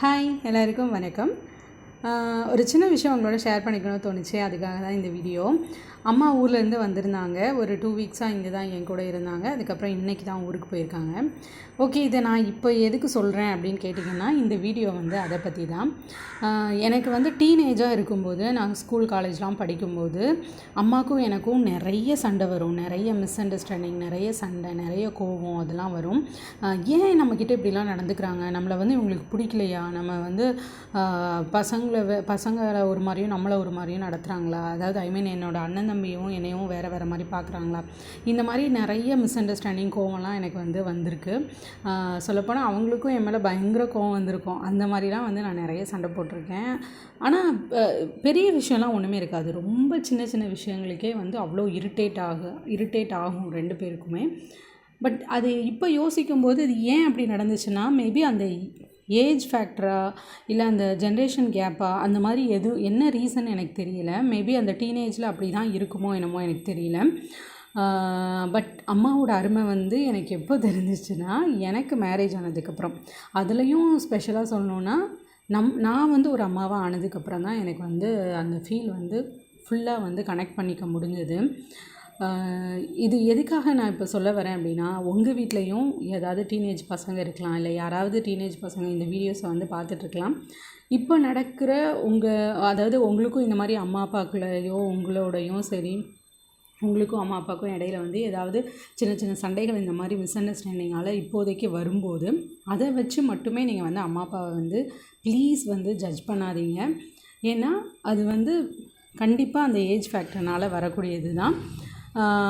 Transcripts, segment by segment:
Hi எல்லாருக்கும் வணக்கம். ஒரு சின்ன விஷயம் உங்களோட ஷேர் பண்ணிக்கணும்னு தோணுச்சு. அதுக்காக தான் இந்த வீடியோ அம்மா ஊர்லேருந்து வந்திருந்தாங்க. ஒரு டூ வீக்ஸாக இங்கே தான் என் கூட இருந்தாங்க. அதுக்கப்புறம் இன்றைக்கி தான் ஊருக்கு போயிருக்காங்க. ஓகே இதை நான் இப்போ எதுக்கு சொல்கிறேன் அப்படின்னு கேட்டிங்கன்னா இந்த வீடியோ வந்து அதை பற்றி தான். எனக்கு வந்து டீனேஜாக இருக்கும்போது நான் ஸ்கூல் காலேஜ்லாம் படிக்கும்போது அம்மாக்கும் எனக்கும் நிறைய சண்டை வரும். நிறைய மிஸ் அண்டர்ஸ்டாண்டிங் நிறைய சண்டை நிறைய கோபம் அதெல்லாம் வரும். ஏன் நம்மக்கிட்ட இப்படிலாம் நடந்துக்கிறாங்க? நம்மளை வந்து இவங்களுக்கு பிடிக்கலையா? நம்ம வந்து பசங்களை பசங்களை வே- பசங்களை ஒரு மாதிரியும் நம்மளை ஒரு மாதிரியும் நடத்துகிறாங்களா அதாவது ஐ மீன் என்னோட அண்ணன் தம்பியும் என்னையும் வேறு வேறு மாதிரி பார்க்குறாங்களா இந்த மாதிரி நிறைய மிஸ் அண்டர்ஸ்டாண்டிங் கோவம்லாம் எனக்கு வந்து வந்திருக்கு. சொல்லப்போனால் அவங்களுக்கும் என் மேலே பயங்கர கோவம் வந்திருக்கும். அந்த மாதிரிலாம் வந்து நான் நிறைய சண்டை போட்டிருக்கேன். ஆனால் பெரிய விஷயம்லாம் ஒன்றுமே இருக்காது. ரொம்ப சின்ன சின்ன விஷயங்களுக்கே வந்து அவ்வளோ இரிட்டேட் ஆகும் இரிட்டேட் ஆகும் ரெண்டு பேருக்குமே. பட் அது இப்போ யோசிக்கும்போது இது ஏன் அப்படி நடந்துச்சுன்னா மேபி அந்த ஏஜ் ஃபேக்டரா? இல்லை அந்த ஜென்ரேஷன் கேப்பா? அந்த மாதிரி எது என்ன ரீசன் எனக்கு தெரியல. மேபி அந்த டீனேஜில் அப்படி தான் இருக்குமோ என்னமோ எனக்கு தெரியல. பட் அம்மாவோட அருமை வந்து எனக்கு எப்போ தெரிஞ்சிச்சுன்னா எனக்கு மேரேஜ் ஆனதுக்கப்புறம். அதுலேயும் ஸ்பெஷலாக சொல்லணுன்னா நம் நான் வந்து ஒரு அம்மாவாக ஆனதுக்கப்புறம் தான் எனக்கு வந்து அந்த ஃபீல் வந்து ஃபுல்லாக வந்து கனெக்ட் பண்ணிக்க முடிஞ்சது. இது எதுக்காக நான் இப்போ சொல்ல வரேன் அப்படின்னா உங்கள் வீட்லேயும் ஏதாவது டீனேஜ் பசங்க இருக்கலாம் இல்லை யாராவது டீனேஜ் பசங்க இந்த வீடியோஸை வந்து பார்த்துட்ருக்கலாம் இப்போ நடக்கிற உங்கள் அதாவது உங்களுக்கும் இந்த மாதிரி அம்மா அப்பாக்குள்ளேயோ உங்களோடையும் சரி உங்களுக்கும் அம்மா அப்பாவுக்கும் இடையில வந்து ஏதாவது சின்ன சின்ன சண்டைகள் இந்த மாதிரி மிஸ் அண்டர்ஸ்டாண்டிங்கால் இப்போதைக்கு வரும்போது அதை வச்சு மட்டுமே நீங்கள் வந்து அம்மா அப்பாவை வந்து ப்ளீஸ் வந்து ஜட்ஜ் பண்ணாதீங்க. ஏன்னா அது வந்து கண்டிப்பாக அந்த ஏஜ் ஃபேக்டர்னால் வரக்கூடியது தான்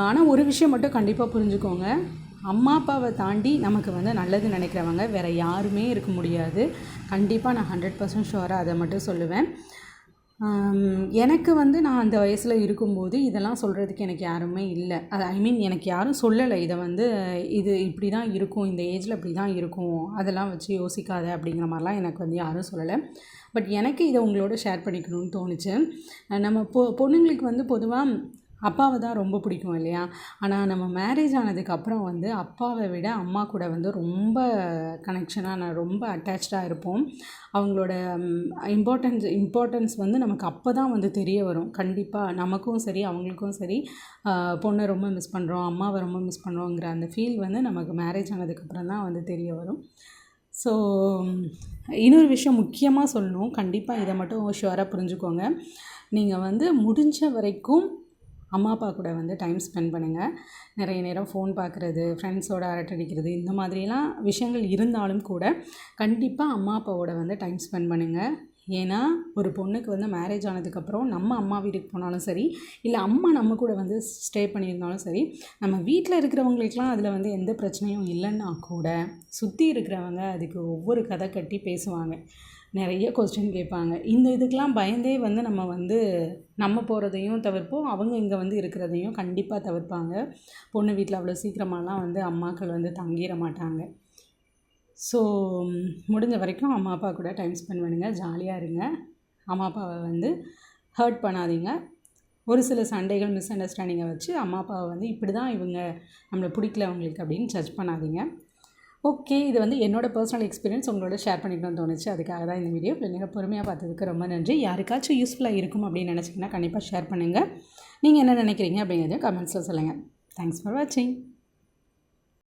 ஆனால் ஒரு விஷயம் மட்டும் கண்டிப்பாக புரிஞ்சுக்கோங்க. அம்மா அப்பாவை தாண்டி நமக்கு வந்து நல்லது நினைக்கிறவங்க வேறு யாருமே இருக்க முடியாது. கண்டிப்பாக நான் ஹண்ட்ரட் பர்சன்ட் ஷுவராக அதை மட்டும் சொல்லுவேன். எனக்கு வந்து நான் அந்த வயசில் இருக்கும்போது இதெல்லாம் சொல்கிறதுக்கு எனக்கு யாருமே இல்லை. அது ஐ மீன் எனக்கு யாரும் சொல்லலை. இதை வந்து இது இப்படி தான் இருக்கும் இந்த ஏஜில் இப்படி தான் இருக்கும் அதெல்லாம் வச்சு யோசிக்காத அப்படிங்கிற மாதிரிலாம் எனக்கு வந்து யாரும் சொல்லலை. பட் எனக்கு இதை உங்களோட ஷேர் பண்ணிக்கணும்னு தோணுச்சு. நம்ம பொ பொண்ணுங்களுக்கு வந்து பொதுவாக அப்பாவை தான் ரொம்ப பிடிக்கும் இல்லையா? ஆனால் நம்ம மேரேஜ் ஆனதுக்கப்புறம் வந்து அப்பாவை விட அம்மா கூட வந்து ரொம்ப கனெக்ஷனாக நான் ரொம்ப அட்டாச்சாக இருப்போம். அவங்களோட இம்பார்ட்டன்ஸ் இம்பார்ட்டன்ஸ் வந்து நமக்கு அப்போ தான் வந்து தெரிய வரும். கண்டிப்பாக நமக்கும் சரி அவங்களுக்கும் சரி பொண்ணை ரொம்ப மிஸ் பண்ணுறோம் அம்மாவை ரொம்ப மிஸ் பண்ணுறோங்கிற அந்த ஃபீல் வந்து நமக்கு மேரேஜ் ஆனதுக்கப்புறம் தான் வந்து தெரிய வரும். ஸோ இன்னொரு விஷயம் முக்கியமாக சொல்லணும். கண்டிப்பாக இதை மட்டும் ஷுவராக புரிஞ்சுக்கோங்க. நீங்கள் வந்து முடிஞ்ச வரைக்கும் அம்மா அப்பா கூட வந்து டைம் ஸ்பெண்ட் பண்ணுங்கள் நிறைய நேரம் ஃபோன் பார்க்குறது ஃப்ரெண்ட்ஸோட அரட்டடிக்கிறது இந்த மாதிரிலாம் விஷயங்கள் இருந்தாலும் கூட கண்டிப்பாக அம்மா அப்பாவோட வந்து டைம் ஸ்பெண்ட் பண்ணுங்கள் ஏன்னா ஒரு பொண்ணுக்கு வந்து மேரேஜ் ஆனதுக்கப்புறம் நம்ம அம்மா வீட்டுக்கு போனாலும் சரி இல்லை அம்மா நம்ம கூட வந்து ஸ்டே பண்ணியிருந்தாலும் சரி நம்ம வீட்டில் இருக்கிறவங்களுக்கெலாம் அதில் வந்து எந்த பிரச்சனையும் இல்லைன்னா கூட சுற்றி இருக்கிறவங்க அதுக்கு ஒவ்வொரு கதை கட்டி பேசுவாங்க. நிறைய கொஸ்டின் கேட்பாங்க. இந்த இதுக்கெலாம் பயந்தே வந்து நம்ம வந்து நம்ம போகிறதையும் தவிர்ப்போம். அவங்க இங்கே வந்து இருக்கிறதையும் கண்டிப்பாக தவிர்ப்பாங்க. பொண்ணு வீட்டில் அவ்வளோ சீக்கிரமாலாம் வந்து அம்மாக்கள் வந்து தங்கிட மாட்டாங்க. ஸோ முடிஞ்ச வரைக்கும் அம்மா அப்பா கூட டைம் ஸ்பெண்ட் பண்ணுங்கள் ஜாலியாக இருங்க. அம்மா அப்பாவை வந்து ஹர்ட் பண்ணாதீங்க. ஒரு சில சண்டைகள் மிஸ் அண்டர்ஸ்டாண்டிங்கை வச்சு அம்மா அப்பாவை வந்து இப்படி தான் இவங்க நம்மளை பிடிக்கல அவங்களுக்கு அப்படின்னு ஜட்ஜ் பண்ணாதீங்க. ஓகே இது வந்து என்னோட பர்சனல் எக்ஸ்பீரியன்ஸ் உங்களோட ஷேர் பண்ணிக்கணும்னு தோணுச்சு. அதுக்காக தான் இந்த வீடியோ பிள்ளைங்க பொறுமையாக பார்த்ததுக்கு ரொம்ப நன்றி. யாருக்காச்சும் யூஸ்ஃபுல்லாக இருக்கும் அப்படின்னு நினச்சிங்கன்னா கண்டிப்பாக ஷேர் பண்ணுங்கள் நீங்கள் என்ன நினைக்கிறீங்க அப்படிங்கிறத கமெண்ட்ஸில் சொல்லுங்கள் தேங்க்ஸ் ஃபார் வாட்சிங்